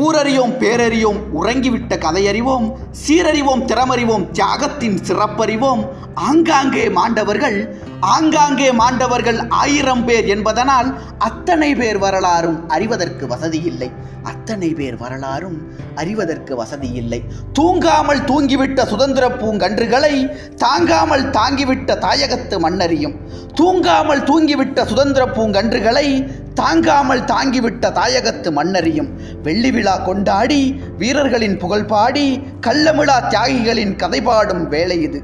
பேரறியோம் உறங்கிவிட்ட கதையறிவோம் சீரறிவோம் திறமறிவோம் தியாகத்தின் சிறப்பறிவோம். ஆங்காங்கே மாண்டவர்கள் ஆங்காங்கே மாண்டவர்கள் ஆயிரம் பேர் என்பதனால் அத்தனை பேர் வரலாறும் அறிவதற்கு வசதி இல்லை அத்தனை பேர் வரலாறும் அறிவதற்கு வசதி இல்லை தூங்காமல் தூங்கிவிட்ட சுதந்திர பூங்கன்றுகளை தாங்காமல் தாங்கிவிட்ட தாயகத்து மண்ணறியும் தூங்காமல் தூங்கிவிட்ட சுதந்திர பூங்கன்றுகளை தாங்காமல் தாங்கிவிட்ட தாயகத்து மன்னரையும் வெள்ளி விழா கொண்டாடி வீரர்களின் புகழ் பாடி கள்ளமிழா தியாகிகளின் கதைபாடும் வேலை இது.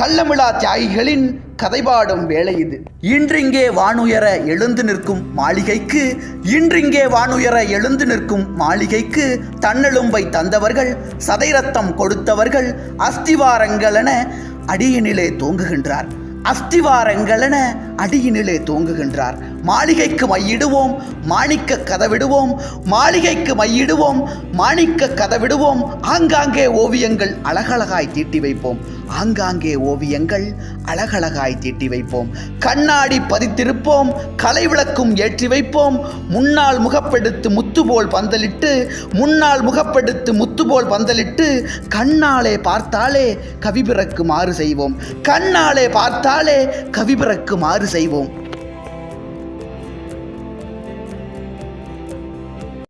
கள்ளமிழா தியாகிகளின் கதைபாடும் வேலை இது. இன்றிங்கே வானுயர எழுந்து நிற்கும் மாளிகைக்கு இன்றிங்கே வானுயர எழுந்து நிற்கும் மாளிகைக்கு தன்னெலும்பை தந்தவர்கள் சதை ரத்தம் கொடுத்தவர்கள் அஸ்திவாரங்களென அடியினிலே தூங்குகின்றார். அஸ்திவாரங்களென அடியினிலே தூங்குகின்றார். மாளிகைக்கு மையிடுவோம் மாணிக்க கதவிடுவோம் மாளிகைக்கு மையிடுவோம் மாணிக்க கதவிடுவோம். ஆங்காங்கே ஓவியங்கள் அழகழகாய் தீட்டி வைப்போம். ஆங்காங்கே ஓவியங்கள் அழகழகாய் தீட்டி வைப்போம். கண்ணாடி பதித்திருப்போம் கலை விளக்கும் ஏற்றி வைப்போம். முன்னால் முகப்பெடுத்து முத்து போல் பந்தலிட்டு முன்னால் முகப்பெடுத்து முத்து போல் பந்தலிட்டு கண்ணாலே பார்த்தாலே கவி பிறக்குமாறு செய்வோம். கண்ணாலே பார்த்தாலே கவி பிறக்குமாறு செய்வோம்.